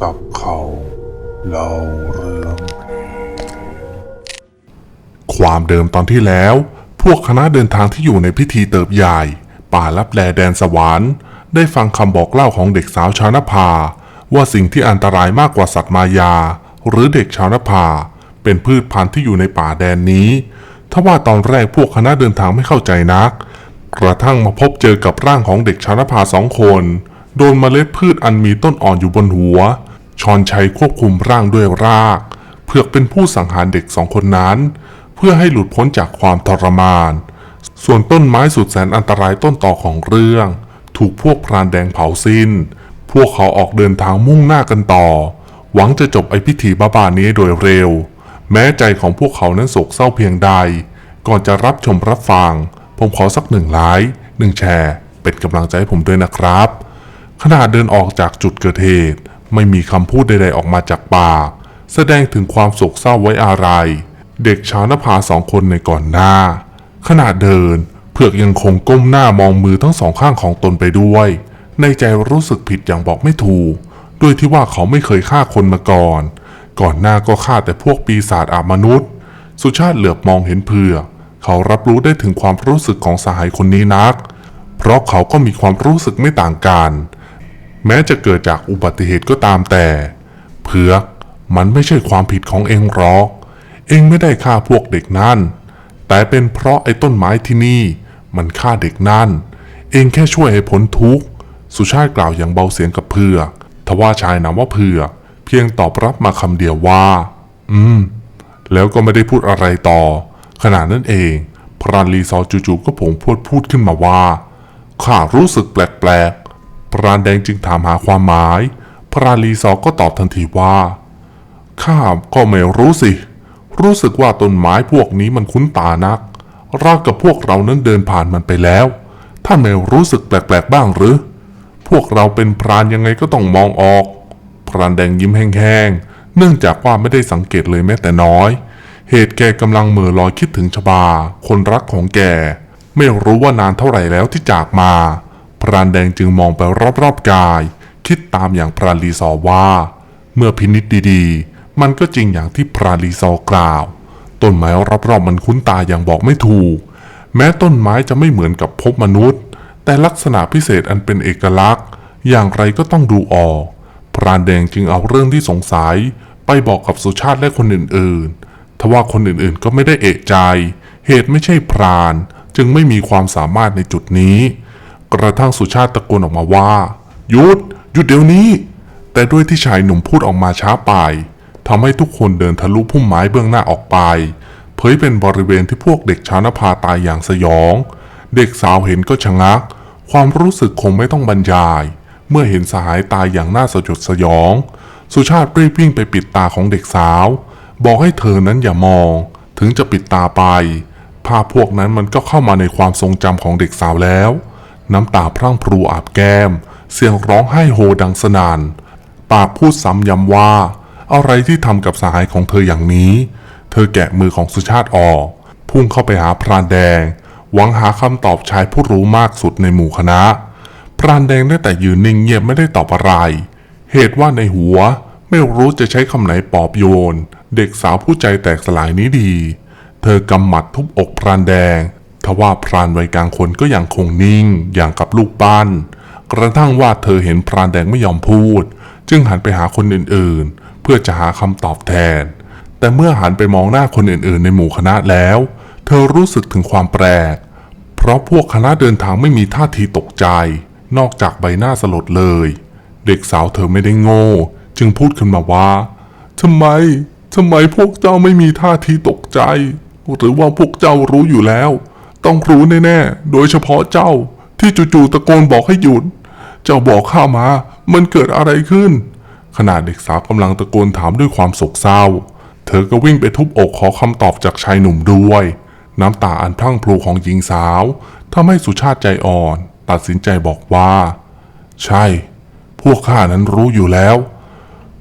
จับเขาเล่าเรื่อง ความเดิมตอนที่แล้ว พวกคณะเดินทางที่อยู่ในพิธีเติบใหญ่ป่าลับแลแดนสวรรค์ได้ฟังคำบอกเล่าของเด็กสาวชาวนภา ว่าสิ่งที่อันตรายมากกว่าสัตว์มายา หรือเด็กชาวนภา เป็นพืชพันธุ์ที่อยู่ในป่าแดนนี้ทว่าตอนแรกพวกคณะเดินทางไม่เข้าใจนัก กระทั่งมาพบเจอกับร่างของเด็กชาวนภาสองคน โดนเมล็ดพืชอันมีต้นอ่อนอยู่บนหัว ชอนชัยควบคุมร่างด้วยราก เพื่อเป็นผู้สังหารเด็กสองคนนั้น เพื่อให้หลุดพ้นจากความทรมาน ส่วนต้นไม้สุดแสนอันตรายต้นต่อของเรื่อง ถูกพวกพรานแดงเผาสิ้น พวกเขาออกเดินทางมุ่งหน้ากันต่อ หวังจะจบไอพิธีบ้าๆนี้โดยเร็ว แม้ใจของพวกเขานั้นโศกเศร้าเพียงใด ก่อนจะรับชมรับฟัง ผมขอสักหนึ่งไลค์หนึ่งแชร์ เป็นกำลังใจให้ผมด้วยนะครับ ขณะเดินออกจากจุดเกิดเหตุ ไม่มีคำพูดใดๆออกมาจากปาก แสดงถึงความโศกเศร้าไว้อะไรเด็กชาวนภาสองคนในก่อนหน้า ขณะเดินเผือกยังคงก้มหน้ามองมือทั้งสองข้างของตนไปด้วย ในใจรู้สึกผิดอย่างบอกไม่ถูก ด้วยที่ว่าเขาไม่เคยฆ่าคนมาก่อน ก่อนหน้าก็ฆ่าแต่พวกปีศาจอามนุษย์ สุชาติเหลือบมองเห็นเผือกเขารับรู้ได้ถึงความรู้สึกของสหายคนนี้นัก เพราะเขาก็มีความรู้สึกไม่ต่างกัน แม้จะเกิดจากอุบัติเหตุก็ตามแต่ เผือกมันไม่ใช่ความผิดของเองหรอก เองไม่ได้ฆ่าพวกเด็กนั่น แต่เป็นเพราะไอ้ต้นไม้ที่นี่ มันฆ่าเด็กนั่น เองแค่ช่วยให้พ้นทุกข์ สุชาติกล่าวอย่างเบาเสียงกับเผือกทว่าชายนามว่าเผือกเพียงตอบรับมาคำเดียวว่า อืม แล้วก็ไม่ได้พูดอะไรต่อ ขณะนั้นเอง พรานลีซอจู่ๆก็ผงพูดพูดขึ้นมาว่าข้ารู้สึกแปลกๆ พรานแดงจึงถามหาความหมาย พรานลีซอก็ตอบทันทีว่า ข้าก็ไม่รู้สิ รู้สึกว่าต้นไม้พวกนี้มันคุ้นตานักราวกับพวกเรานั้นเดินผ่านมันไปแล้ว ท่านไม่รู้สึกแปลกๆบ้างหรือ พวกเราเป็นพรานยังไงก็ต้องมองออก พรานแดงยิ้มแห้งๆ เนื่องจากว่าไม่ได้สังเกตเลยแม้แต่น้อย เหตุแกกำลังเหม่อลอยคิดถึงชบา คนรักของแก ไม่รู้ว่านานเท่าไหร่แล้วที่จากมา พรานแดงจึงมองไปรอบๆกาย คิดตามอย่างพรานลีซอว่า เมื่อพินิจดีๆ มันก็จริงอย่างที่พรานลีซอกล่าว ต้นไม้รอบๆมันคุ้นตาอย่างบอกไม่ถูก แม้ต้นไม้จะไม่เหมือนกับพบมนุษย์ แต่ลักษณะพิเศษอันเป็นเอกลักษณ์ อย่างไรก็ต้องดูออก พรานแดงจึงเอาเรื่องที่สงสัย ไปบอกกับสุชาติและคนอื่นๆทว่าคนอื่นๆก็ไม่ได้เอะใจ เหตุไม่ใช่พราน จึงไม่มีความสามารถในจุดนี้ กระทั่งสุชาติตะโกนออกมาว่า หยุด หยุดเดี๋ยวนี้ แต่ด้วยที่ชายหนุ่มพูดออกมาช้าไปทำให้ทุกคนเดินทะลุพุ่มไม้เบื้องหน้าออกไป เผยเป็นบริเวณที่พวกเด็กชาวนภาตายอย่างสยอง เด็กสาวเห็นก็ชะงัก ความรู้สึกคงไม่ต้องบรรยาย เมื่อเห็นสหายตายอย่างน่าสยดสยอง สุชาติรีบวิ่งไปปิดตาของเด็กสาว บอกให้เธอนั้นอย่ามอง ถึงจะปิดตาไป ภาพพวกนั้นมันก็เข้ามาในความทรงจำของเด็กสาวแล้ว น้ำตาพรั่งพรูอาบแก้ม เสียงร้องไห้โฮดังสนาน ปากพูดซ้ำย้ำว่า อะไรที่ทำกับสหายของเธออย่างนี้ เธอแกะมือของสุชาติออก พุ่งเข้าไปหาพรานแดง หวังหาคำตอบชายผู้รู้มากสุดในหมู่คณะ พรานแดงได้แต่ยืนนิ่งเงียบไม่ได้ตอบอะไร เหตุว่าในหัวไม่รู้จะใช้คำไหนปอบโยน เด็กสาวผู้ใจแตกสลายนี้ดี เธอกำหมัดทุบอกพรานแดง ทว่าพรานวัยกลางคนก็ยังคงนิ่งอย่างกับลูกปั้นกระทั่งว่าเธอเห็นพรานแดงไม่ยอมพูด จึงหันไปหาคนอื่นๆ เพื่อจะหาคำตอบแทน แต่เมื่อหันไปมองหน้าคนอื่นๆ ในหมู่คณะแล้ว เธอรู้สึกถึงความแปลก เพราะพวกคณะเดินทางไม่มีท่าทีตกใจ นอกจากใบหน้าสลดเลย เด็กสาวเธอไม่ได้โง่ จึงพูดขึ้นมาว่าทำไมทำไมพวกเจ้าไม่มีท่าทีตกใจ หรือว่าพวกเจ้ารู้อยู่แล้ว ต้องรู้แน่ๆ โดยเฉพาะเจ้าที่จู่ๆตะโกนบอกให้หยุด เจ้าบอกข้ามา มันเกิดอะไรขึ้น ขณะเด็กสาวกำลังตะโกนถามด้วยความโศกเศร้า เธอก็วิ่งไปทุบอกขอคำตอบจากชายหนุ่มด้วย น้ำตาอันพรั่งพรูของหญิงสาวทำให้สุชาติใจอ่อน ตัดสินใจบอกว่า ใช่ พวกข้านั้นรู้อยู่แล้ว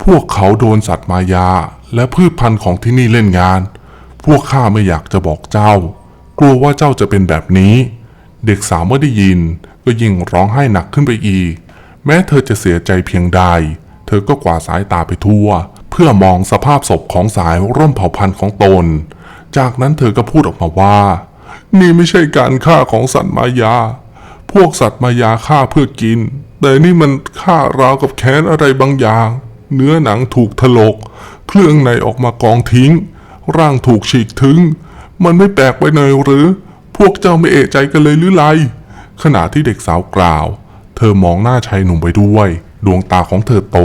พวกเขาโดนสัตว์มายาและพืชพันธุ์ของที่นี่เล่นงาน พวกข้าไม่อยากจะบอกเจ้า กลัวว่าเจ้าจะเป็นแบบนี้ เด็กสาวเมื่อได้ยิน ก็ยิ่งร้องไห้หนักขึ้นไปอีก แม้เธอจะเสียใจเพียงใด เธอก็กวาดสายตาไปทั่ว เพื่อมองสภาพศพของสายร่มเผ่าพันธุ์ของตน จากนั้นเธอก็พูดออกมาว่า นี่ไม่ใช่การฆ่าของสัตว์มายา พวกสัตว์มายาฆ่าเพื่อกิน แต่นี่มันฆ่าราวกับแค้นอะไรบางอย่าง เนื้อหนังถูกถลก เครื่องในออกมากองทิ้ง ร่างถูกฉีกถึง มันไม่แปลกไปหน่อยหรือ พวกเจ้าไม่เอะใจกันเลยหรือไร ขณะที่เด็กสาวกล่าว เธอมองหน้าชายหนุ่มไปด้วย ดวงตาของเธอโต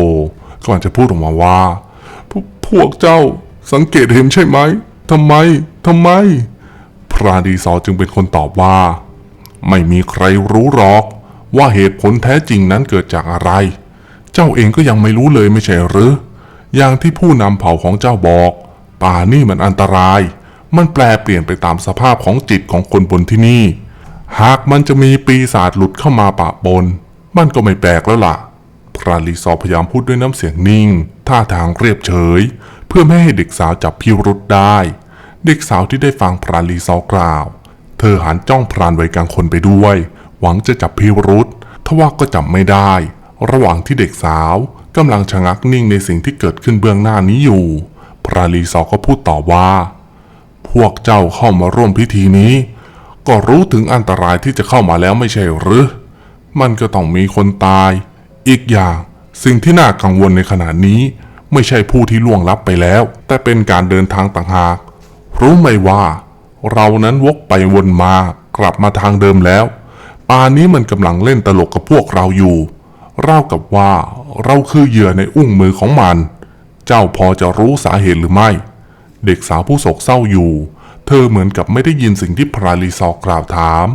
ก่อนจะพูดออกมาว่าพวพวกเจ้าสังเกตเห็นใช่ไหมทำไมทำไม พระดีซอจึงเป็นคนตอบว่า ไม่มีใครรู้หรอก ว่าเหตุผลแท้จริงนั้นเกิดจากอะไร เจ้าเองก็ยังไม่รู้เลยไม่ใช่หรืออย่างที่ผู้นำเผ่าของเจ้าบอก ป่านี่มันอันตราย มันแปลเปลี่ยนไปตามสภาพของจิตของคนบนที่นี่ หากมันจะมีปีศาจหลุดเข้ามาปะปน มันก็ไม่แปลกแล้วล่ะ พระลีซอพยายามพูดด้วยน้ำเสียงนิ่ง ท่าทางเรียบเฉย เพื่อไม่ให้เด็กสาวจับพิรุษได้ เด็กสาวที่ได้ฟังพระลีซอกล่าว เธอหันจ้องพรานไว้กลางคนไปด้วย หวังจะจับพิรุษทว่าก็จับไม่ได้ ระหว่างที่เด็กสาวกำลังชะงักนิ่งในสิ่งที่เกิดขึ้นเบื้องหน้านี้อยู่ พระลีซอก็พูดต่อว่า พวกเจ้าเข้ามาร่วมพิธีนี้ ก็รู้ถึงอันตรายที่จะเข้ามาแล้วไม่ใช่หรือ มันก็ต้องมีคนตาย อีกอย่างสิ่งที่น่ากังวลในขณะนี้ ไม่ใช่ผู้ที่ล่วงลับไปแล้ว แต่เป็นการเดินทางต่างหาก รู้ไหมว่า เรานั้นวกไปวนมากลับมาทางเดิมแล้วป่านนี้มันกำลังเล่นตลกกับพวกเราอยู่เล่ากับว่าเราคือเหยื่อในอุ้งมือของมัน เจ้าพอจะรู้สาเหตุหรือไม่ เด็กสาวผู้โศกเศร้าอยู่ เธอเหมือนกับไม่ได้ยินสิ่งที่พราลีซอกล่าวถาม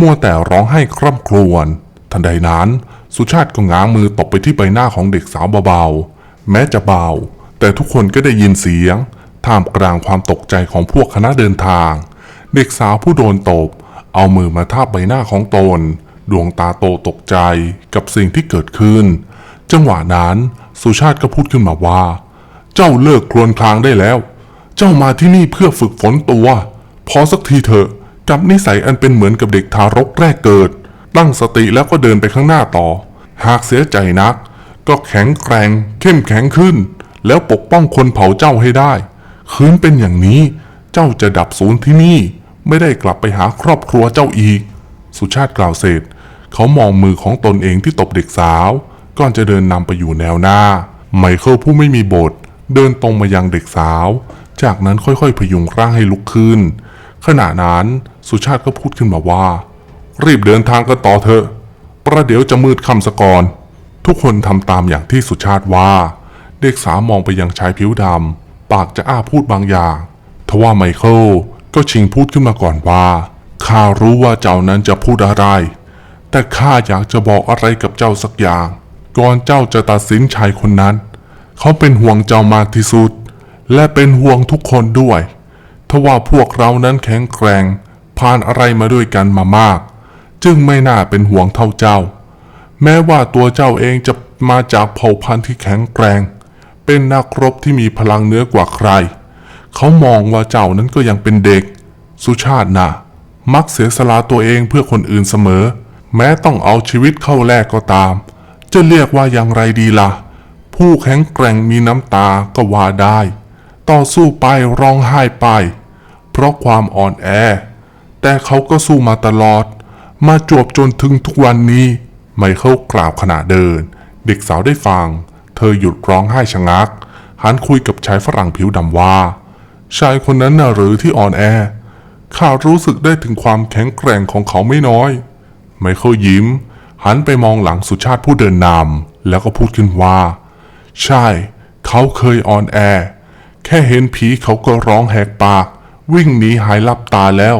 มัวแต่ร้องไห้คร่ำครวญ ทันใดนั้นสุชาติก็ง้างมือตบไปที่ใบหน้าของเด็กสาวเบาๆ แม้จะเบา แต่ทุกคนก็ได้ยินเสียง ท่ามกลางความตกใจของพวกคณะเดินทาง เด็กสาวผู้โดนตบ เอามือมาทาบใบหน้าของตน ดวงตาโตตกใจกับสิ่งที่เกิดขึ้น จังหวะนั้นสุชาติก็พูดขึ้นมาว่า เจ้าเลิกครวญครางได้แล้ว เจ้ามาที่นี่เพื่อฝึกฝนตัว พอสักทีเถอะ กับนิสัยอันเป็นเหมือนกับเด็กทารกแรกเกิด ตั้งสติแล้วก็เดินไปข้างหน้าต่อ หากเสียใจนัก ก็แข็งแกร่งเข้มแข็งขึ้น แล้วปกป้องคนเผาเจ้าให้ได้ คืนเป็นอย่างนี้ เจ้าจะดับศูนย์ที่นี่ ไม่ได้กลับไปหาครอบครัวเจ้าอีก สุชาติกล่าวเสร็จ เขามองมือของตนเองที่ตบเด็กสาว ก่อนจะเดินนำไปอยู่แนวหน้า ไมเคิลผู้ไม่มีบท เดินตรงมายังเด็กสาว จากนั้นค่อยๆพยุงร่างให้ลุกขึ้น ขณะนั้นสุชาติก็พูดขึ้นมาว่า รีบเดินทางกันต่อเถอะ ประเดี๋ยวจะมืดค่ำสะก่อน ทุกคนทำตามอย่างที่สุชาติว่า เด็กสาวมองไปยังชายผิวดำปากจะอ้าพูดบางอย่าง ทว่าไมเคิลก็ชิงพูดขึ้นมาก่อนว่าข้ารู้ว่าเจ้านั้นจะพูดอะไร แต่ข้าอยากจะบอกอะไรกับเจ้าสักอย่าง ก่อนเจ้าจะตัดสินชายคนนั้น เขาเป็นห่วงเจ้ามากที่สุด และเป็นห่วงทุกคนด้วยทว่าพวกเรานั้นแข็งแกร่งผ่านอะไรมาด้วยกันมามาก จึงไม่น่าเป็นห่วงเท่าเจ้า แม้ว่าตัวเจ้าเองจะมาจากเผ่าพันธุ์ที่แข็งแกร่งเป็นนักรบที่มีพลังเหนือกว่าใคร เขามองว่าเจ้านั้นก็ยังเป็นเด็ก สุชาตินะมักเสียสละตัวเองเพื่อคนอื่นเสมอ แม้ต้องเอาชีวิตเข้าแลกก็ตาม จะเรียกว่าอย่างไรดีล่ะ ผู้แข็งแกร่งมีน้ำตาก็ว่าได้ ต่อสู้ไปร้องไห้ไป เพราะความอ่อนแอ แต่เขาก็สู้มาตลอด มาจวบจนถึงทุกวันนี้ ไมเคิลกล่าวขณะเดิน เด็กสาวได้ฟัง เธอหยุดร้องไห้ชะงัก หันคุยกับชายฝรั่งผิวดำว่า ชายคนนั้นน่ะหรือที่อ่อนแอ ข้ารู้สึกได้ถึงความแข็งแกร่งของเขาไม่น้อย ไมเคิลยิ้ม หันไปมองหลังสุชาติผู้เดินนำแล้วก็พูดขึ้นว่า ใช่ เขาเคยอ่อนแอ แค่เห็นผีเขาก็ร้องแหกปาก วิ่งหนีหายลับตาแล้ว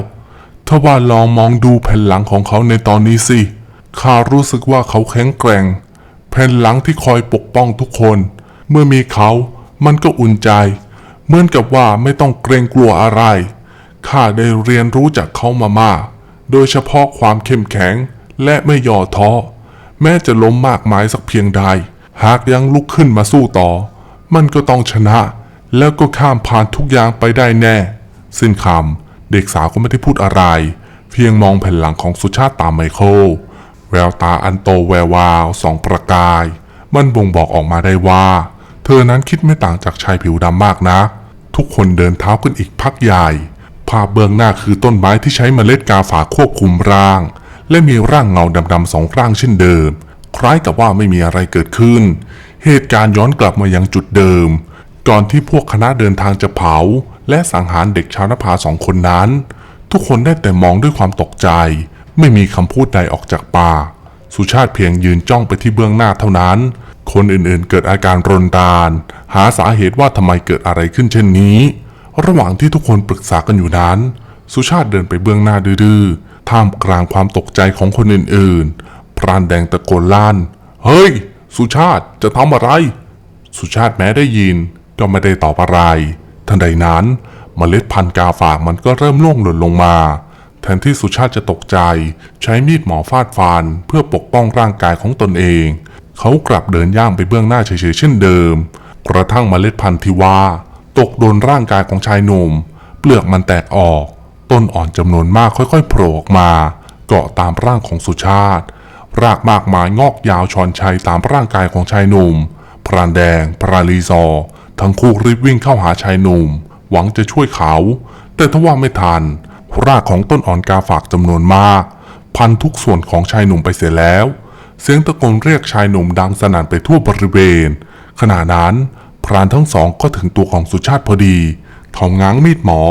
ถ้าว่าลองมองดูแผ่นหลังของเขาในตอนนี้สิข้ารู้สึกว่าเขาแข็งแกร่ง แผ่นหลังที่คอยปกป้องทุกคน เมื่อมีเขา มันก็อุ่นใจ เหมือนกับว่าไม่ต้องเกรงกลัวอะไร ข้าได้เรียนรู้จากเขามามากโดยเฉพาะความเข้มแข็งและไม่ย่อท้อ แม้จะล้มมากมายสักเพียงใด หากยังลุกขึ้นมาสู้ต่อ มันก็ต้องชนะ แล้วก็ข้ามผ่านทุกอย่างไปได้แน่ สิ้นคำเด็กสาวก็ไม่ได้พูดอะไร เพียงมองแผ่นหลังของสุชาติตามไมเคิลแววตาอันโตแวววาวสองประกาย มันบ่งบอกออกมาได้ว่า เธอนั้นคิดไม่ต่างจากชายผิวดำมากนะ ทุกคนเดินเท้ากันอีกพักใหญ่ ภาพเบื้องหน้าคือต้นไม้ที่ใช้เมล็ดกาฝากควบคุมร่าง และมีร่างเงาดำๆสองร่างเช่นเดิม คล้ายกับว่าไม่มีอะไรเกิดขึ้น เหตุการณ์ย้อนกลับมายังจุดเดิม ก่อนที่พวกคณะเดินทางจะเผา และสังหารเด็กชาวนภาสองคนนั้น ทุกคนได้แต่มองด้วยความตกใจ ไม่มีคำพูดใดออกจากปากสุชาติเพียงยืนจ้องไปที่เบื้องหน้าเท่านั้น คนอื่นๆ เกิดอาการรนดาน หาสาเหตุว่าทำไมเกิดอะไรขึ้นเช่นนี้ ระหว่างที่ทุกคนปรึกษากันอยู่นั้น สุชาติเดินไปเบื้องหน้าดื้อๆท่ามกลางความตกใจของคนอื่นๆ พรานแดงตะโกนลั่น เฮ้ย สุชาติจะทำอะไร สุชาติแม้ได้ยิน ก็ไม่ได้ตอบอะไร ทันใดนั้นเมล็ดพันธุ์กาฝากมันก็เริ่มล่วงหล่นลงมา แทนที่สุชาติจะตกใจ ใช้มีดหมอฟาดฟันเพื่อปกป้องร่างกายของตนเอง เขากลับเดินย่างไปเบื้องหน้าเฉยๆเช่นเดิม กระทั่งเมล็ดพันธุ์ที่ว่าตกโดนร่างกายของชายหนุ่ม เปลือกมันแตกออก ต้นอ่อนจำนวนมากค่อยๆโผล่ออกมา เกาะตามร่างของสุชาติ รากมากมายงอกยาวชอนชัยตามร่างกายของชายหนุ่มพรานแดง พราลีซอ ทั้งคู่รีบวิ่งเข้าหาชายหนุ่ม หวังจะช่วยเขา แต่ทว่าไม่ทัน รากของต้นอ่อนกาฝากจำนวนมาก พันทุกส่วนของชายหนุ่มไปเสียแล้ว เสียงตะโกนเรียกชายหนุ่มดังสนั่นไปทั่วบริเวณ ขณะนั้น พรานทั้งสองก็ถึงตัวของสุชาติพอดีเขาง้างมีดหมอ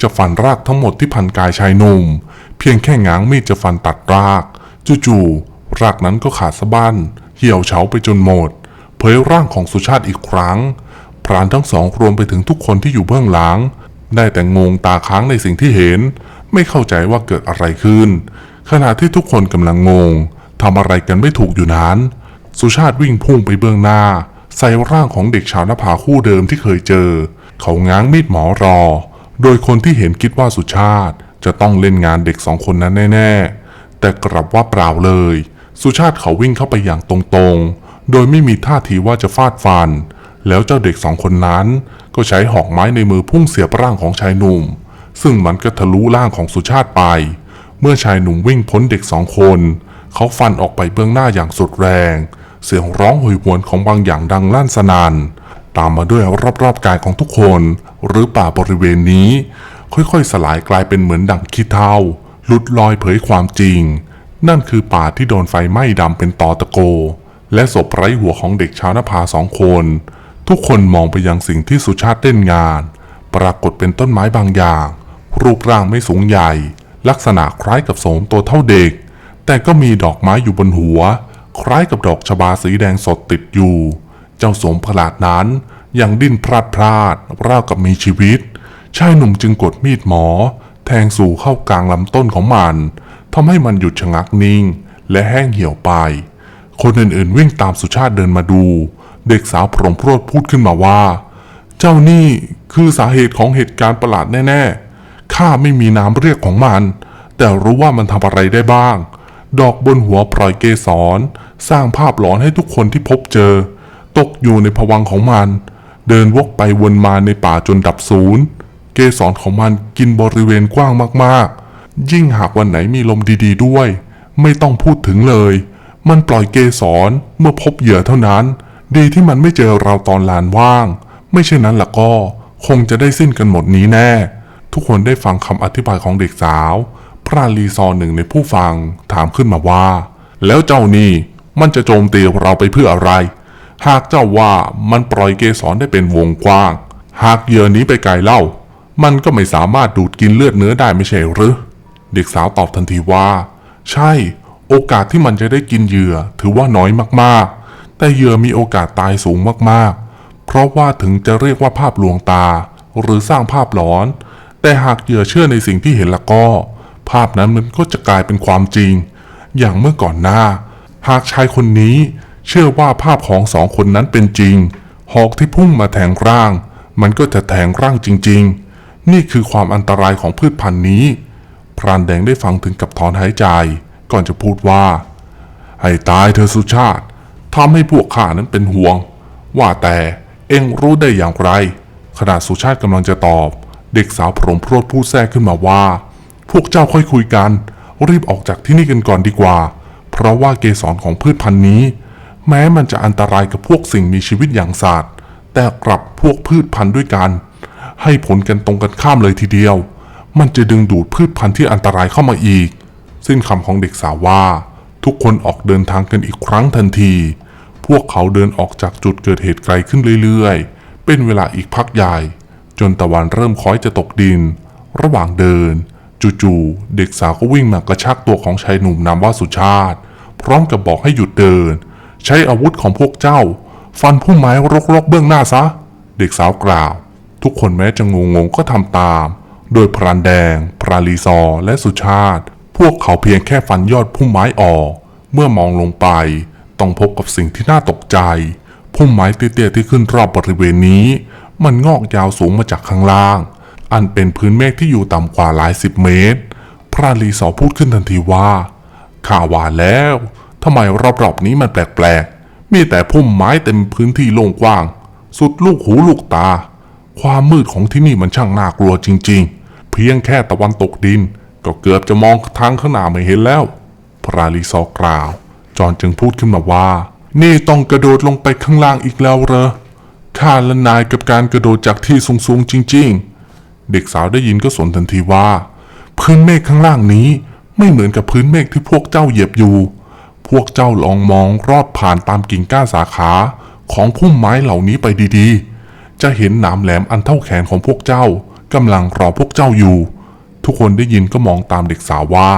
จะฟันรากทั้งหมดที่พันกายชายหนุ่ม เพียงแค่ง้างมีดจะฟันตัดราก จู่ๆรากนั้นก็ขาดสะบั้นเหี่ยวเฉาไปจนหมด เผยร่างของสุชาติอีกครั้ง พรานทั้งสองรวมไปถึงทุกคนที่อยู่เบื้องหลัง ได้แต่งงตาค้างในสิ่งที่เห็น ไม่เข้าใจว่าเกิดอะไรขึ้น ขณะที่ทุกคนกำลังงงทำอะไรกันไม่ถูกอยู่นั้น สุชาติวิ่งพุ่งไปเบื้องหน้า ใส่ร่างของเด็กชาวนภาคู่เดิมที่เคยเจอ เขาง้างมีดหมอรอ โดยคนที่เห็นคิดว่าสุชาติจะต้องเล่นงานเด็กสองคนนั้นแน่ๆ แต่กลับว่าเปล่าเลย สุชาติเขาวิ่งเข้าไปอย่างตรงๆ โดยไม่มีท่าทีว่าจะฟาดฟัน แล้วเจ้าเด็กสองคนนั้น ก็ใช้หอกไม้ในมือพุ่งเสียบร่างของชายหนุ่ม ซึ่งมันก็ทะลุร่างของสุชาติไป เมื่อชายหนุ่มวิ่งพ้นเด็กสองคน เขาฟันออกไปเบื้องหน้าอย่างสุดแรง เสียงร้องโหยหวนของบางอย่างดังลั่นสนานตามมาด้วยรอบๆกายของทุกคน หรือป่าบริเวณนี้ ค่อยๆ สลายกลายเป็นเหมือนดั่งขี้เถ้าหลุดลอยเผยความจริง นั่นคือป่าที่โดนไฟไหม้ดำเป็นตอตะโก และศพไร้หัวของเด็กชาวนภาสองคน ทุกคนมองไปยังสิ่งที่สุชาติเล่นงาน ปรากฏเป็นต้นไม้บางอย่าง รูปร่างไม่สูงใหญ่ ลักษณะคล้ายกับโสมตัวเท่าเด็ก แต่ก็มีดอกไม้อยู่บนหัว คล้ายกับดอกชบาสีแดงสดติดอยู่ เจ้าโสมประหลาดนั้น ยังดิ้นพลาดพลาดราวกับมีชีวิต ชายหนุ่มจึงกดมีดหมอ แทงสู่เข้ากลางลำต้นของมันทำให้มันหยุดชะงักนิ่ง และแห้งเหี่ยวไป คนอื่นๆ วิ่งตามสุชาติเดินมาดู เด็กสาวพรมโพรดพูดขึ้นมาว่า เจ้านี่คือสาเหตุของเหตุการณ์ประหลาดแน่ๆ ข้าไม่มีนามเรียกของมัน แต่รู้ว่ามันทำอะไรได้บ้าง ดอกบนหัวปล่อยเกสร สร้างภาพหลอนให้ทุกคนที่พบเจอ ตกอยู่ในภวังของมัน เดินวกไปวนมาในป่าจนดับศูนย์ เกสรของมันกินบริเวณกว้างมากๆ ยิ่งหากวันไหนมีลมดีๆด้วย ไม่ต้องพูดถึงเลย มันปล่อยเกสรเมื่อพบเหยื่อเท่านั้น ดีที่มันไม่เจอเราตอนลานว่าง ไม่เช่นนั้นล่ะก็คงจะได้สิ้นกันหมดนี้แน่ ทุกคนได้ฟังคำอธิบายของเด็กสาว พระลีซอหนึ่งในผู้ฟังถามขึ้นมาว่า แล้วเจ้านี่มันจะโจมตีเราไปเพื่ออะไร หากเจ้าว่ามันปล่อยเกสรได้เป็นวงกว้าง หากเหยื่อนี้ไปไกลเล่า มันก็ไม่สามารถดูดกินเลือดเนื้อได้ไม่ใช่หรือ เด็กสาวตอบทันทีว่า ใช่ โอกาสที่มันจะได้กินเหยื่อถือว่าน้อยมากๆ แต่เหยื่อมีโอกาสตายสูงมากๆ เพราะว่าถึงจะเรียกว่าภาพลวงตา หรือสร้างภาพหลอน แต่หากเหยื่อเชื่อในสิ่งที่เห็นละก็ ภาพนั้นมันก็จะกลายเป็นความจริง อย่างเมื่อก่อนหน้า หากชายคนนี้เชื่อว่าภาพของสองคนนั้นเป็นจริง หอกที่พุ่งมาแทงร่าง มันก็จะแทงร่างจริง ๆ นี่คือความอันตรายของพืชพันธุ์นี้ พรานแดงได้ฟังถึงกับถอนหายใจ ก่อนจะพูดว่า ให้ตายเธอสุชาติ ทำให้พวกข้านั้นเป็นห่วง ว่าแต่เอ็งรู้ได้อย่างไร ขณะสุชาติกำลังจะตอบ เด็กสาวพรมโพรดพูดแทรกขึ้นมาว่า พวกเจ้าค่อยคุยกัน รีบออกจากที่นี่กันก่อนดีกว่า เพราะว่าเกสรของพืชพันธุ์นี้ แม้มันจะอันตรายกับพวกสิ่งมีชีวิตอย่างสัตว์แต่กลับพวกพืชพันธุ์ด้วยกัน ให้ผลกันตรงกันข้ามเลยทีเดียว มันจะดึงดูดพืชพันธุ์ที่อันตรายเข้ามาอีก สิ้นคำของเด็กสาวว่า ทุกคนออกเดินทางกันอีกครั้งทันที พวกเขาเดินออกจากจุดเกิดเหตุไกลขึ้นเรื่อยๆ เป็นเวลาอีกพักใหญ่ จนตะวันเริ่มคล้อยจะตกดิน ระหว่างเดิน จู่ๆ เด็กสาวก็วิ่งมากระชากตัวของชายหนุ่มนามว่าสุชาติ พร้อมกับบอกให้หยุดเดิน ใช้อาวุธของพวกเจ้า ฟันผู้ไม้รกๆเบื้องหน้าซะ เด็กสาวกล่าว ทุกคนแม้จะงงๆก็ทำตาม โดยพรานแดง พราลีซอ และสุชาติ พวกเขาเพียงแค่ฟันยอดพุ่มไม้ออก เมื่อมองลงไป ต้องพบกับสิ่งที่น่าตกใจ พุ่มไม้เตี้ยๆที่ขึ้นรอบบริเวณนี้ มันงอกยาวสูงมาจากข้างล่าง อันเป็นพื้นเมฆที่อยู่ต่ำกว่าหลายสิบเมตร พระลีสอพูดขึ้นทันทีว่าข้าว่าแล้วทำไมรอบๆนี้มันแปลกๆ มีแต่พุ่มไม้เต็มพื้นที่โล่งกว้าง สุดลูกหูลูกตา ความมืดของที่นี่มันช่างน่ากลัวจริง ๆ เพียงแค่ตะวันตกดิน ก็เกือบจะมองทางข้างหน้าไม่เห็นแล้ว พระลีซอกล่าว จอนจึงพูดขึ้นมาว่า นี่ต้องกระโดดลงไปข้างล่างอีกแล้วเหรอข้าละนายกับการกระโดดจากที่สูงๆจริง ๆ เด็กสาวได้ยินก็สนทันทีว่า พื้นเมฆข้างล่างนี้ไม่เหมือนกับพื้นเมฆที่พวกเจ้าเหยียบอยู่ พวกเจ้าลองมองรอดผ่านตามกิ่งก้านสาขาของพุ่มไม้เหล่านี้ไปดีๆ จะเห็นหนามแหลมอันเท่าแขนของพวกเจ้ากำลังรอพวกเจ้าอยู่ ทุกคนได้ยินก็มองตามเด็กสาวว่า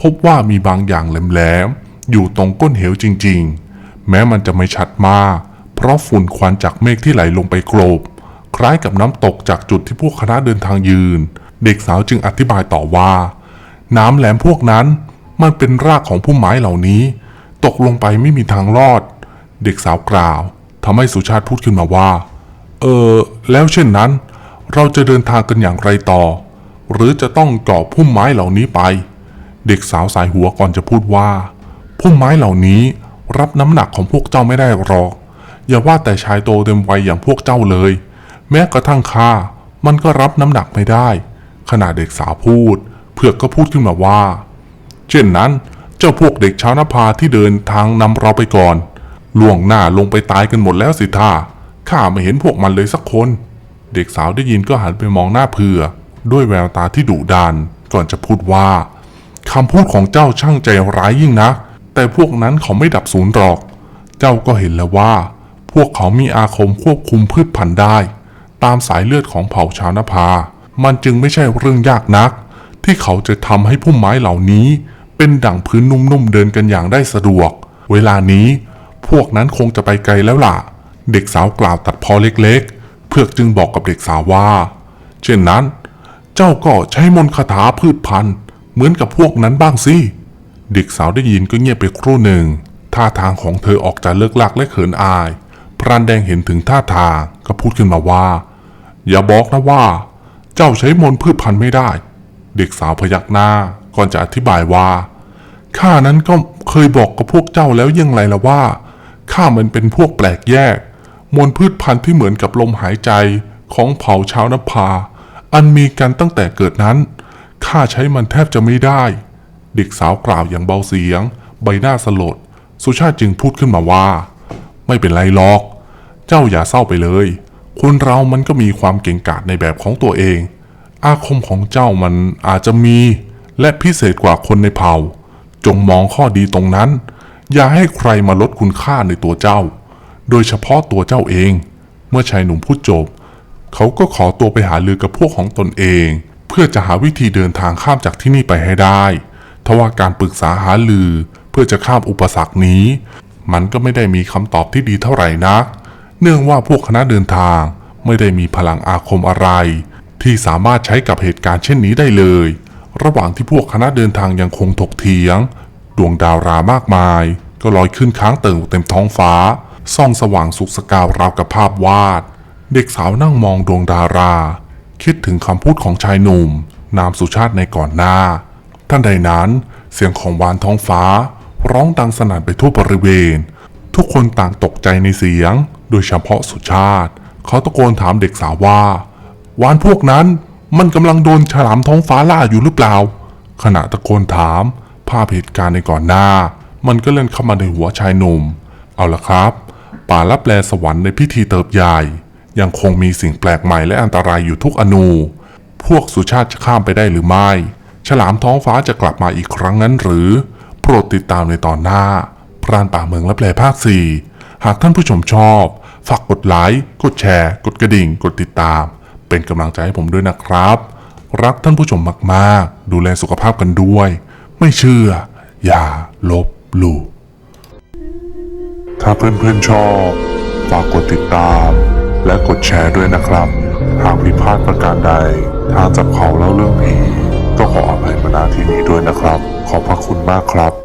พบว่ามีบางอย่างแหลมๆอยู่ตรงก้นเหวจริงๆ แม้มันจะไม่ชัดมาก เพราะฝุ่นควันจากเมฆที่ไหลลงไปโกลบคล้ายกับน้ำตกจากจุดที่พวกคณะเดินทางยืน เด็กสาวจึงอธิบายต่อว่า น้ำแหลมพวกนั้นมันเป็นรากของพุ่มไม้เหล่านี้ ตกลงไปไม่มีทางรอด เด็กสาวกล่าวทำให้สุชาติพูดขึ้นมาว่า เออ แล้วเช่นนั้น เราจะเดินทางกันอย่างไรต่อ หรือจะต้องเกาะพุ่มไม้เหล่านี้ไป เด็กสาวสายหัวก่อนจะพูดว่า พุ่มไม้เหล่านี้รับน้ำหนักของพวกเจ้าไม่ได้หรอก อย่าว่าแต่ชายโตเต็มวัยอย่างพวกเจ้าเลย แม้กระทั่งข้ามันก็รับน้ำหนักไม่ได้ ขณะเด็กสาวพูด เผือกก็พูดขึ้นมาว่า เช่นนั้น เจ้าพวกเด็กชาวนภาที่เดินทางนำเราไปก่อนล่วงหน้าลงไปตายกันหมดแล้วสิท่าข้าไม่เห็นพวกมันเลยสักคน เด็กสาวได้ยินก็หันไปมองหน้าเผือก ด้วยแววตาที่ดุดันก่อนจะพูดว่าคำพูดของเจ้าช่างใจร้ายยิ่งนักแต่พวกนั้นเขาไม่ดับสูญหรอก เจ้าก็เห็นแล้วว่า พวกเขามีอาคมควบคุมพืชพันธุ์ได้ ตามสายเลือดของเผ่าชาวนภา มันจึงไม่ใช่เรื่องยากนัก ที่เขาจะทำให้พุ่มไม้เหล่านี้ เป็นดั่งพื้นนุ่มๆเดินกันอย่างได้สะดวก เวลานี้ พวกนั้นคงจะไปไกลแล้วล่ะ เด็กสาวกล่าวตัดพอเล็กๆ เพือกจึงบอกกับเด็กสาวว่า เช่นนั้น เจ้าก็ใช้มนต์คาถาพืชพันธุ์ เหมือนกับพวกนั้นบ้างสิ เด็กสาวได้ยินก็เงียบไปครู่หนึ่ง ท่าทางของเธอออกจะเลิกลักและเขินอาย พรานแดงเห็นถึงท่าทางก็พูดขึ้นมาว่า อย่าบอกนะว่า เจ้าใช้มนต์พืชพันธุ์ไม่ได้ เด็กสาวพยักหน้าก่อนจะอธิบายว่าข้านั้นก็เคยบอกกับพวกเจ้าแล้วยังไรละว่าข้ามันเป็นพวกแปลกแยก มวลพืชพันธุ์ที่เหมือนกับลมหายใจของเผ่าชาวนภา อันมีกันตั้งแต่เกิดนั้น ข้าใช้มันแทบจะไม่ได้ เด็กสาวกล่าวอย่างเบาเสียง ใบหน้าสลด สุชาติจึงพูดขึ้นมาว่า ไม่เป็นไรหรอก เจ้าอย่าเศร้าไปเลย คนเรามันก็มีความเก่งกาจในแบบของตัวเอง อาคมของเจ้ามันอาจจะมี และพิเศษกว่าคนในเผ่า จงมองข้อดีตรงนั้น อย่าให้ใครมาลดคุณค่าในตัวเจ้า โดยเฉพาะตัวเจ้าเอง เมื่อชายหนุ่มพูดจบ เขาก็ขอตัวไปหาลือกับพวกของตนเอง เพื่อจะหาวิธีเดินทางข้ามจากที่นี่ไปให้ได้ทว่าการปรึกษาหาลือเพื่อจะข้ามอุปสรรคนี้ มันก็ไม่ได้มีคำตอบที่ดีเท่าไหร่นัก เนื่องว่าพวกคณะเดินทางไม่ได้มีพลังอาคมอะไร ที่สามารถใช้กับเหตุการณ์เช่นนี้ได้เลย ระหว่างที่พวกคณะเดินทางยังคงถกเถียง ดวงดาวรามากมาย ก็ลอยขึ้นค้างเติ่งเต็มท้องฟ้าส่องสว่างสุกสกาวราวกับภาพวาด เด็กสาวนั่งมองดวงดารา คิดถึงคำพูดของชายหนุ่ม นามสุชาติในก่อนหน้า ท่านใดนั้น เสียงของวานท้องฟ้า ร้องดังสนั่นไปทั่วบริเวณ ทุกคนต่างตกใจในเสียง โดยเฉพาะสุชาติ เขาตะโกนถามเด็กสาวว่า วานพวกนั้นมันกำลังโดนฉลามท้องฟ้าล่าอยู่หรือเปล่า ขณะตะโกนถาม ภาพเหตุการณ์ในก่อนหน้า มันก็เล่นเข้ามาในหัวชายหนุ่ม เอาละครับ ป่าลับแลสวรรค์ในพิธีเติบใหญ่ ยังคงมีสิ่งแปลกใหม่และอันตรายอยู่ทุกอนู พวกสุชาติจะข้ามไปได้หรือไม่ ฉลามท้องฟ้าจะกลับมาอีกครั้งนั้นหรือ โปรดติดตามในตอนหน้า พรานป่าเมืองแลับแลภาค 4 หากท่านผู้ชมชอบ ฝากกดไลค์ กดแชร์ กดกระดิ่ง กดติดตาม เป็นกำลังใจให้ผมด้วยนะครับ รักท่านผู้ชมมากๆ ดูแลสุขภาพกันด้วย ไม่เชื่อ อย่าลบหลู่ถ้าเพื่อนๆชอบ ฝากกดติดตาม และกดแชร์ด้วยนะครับ หากผิดพลาดประการใด ทางจับเขาเล่าเรื่องผี ก็ขออภัยมาณที่นี้ด้วยนะครับ ขอบพระคุณมากครับ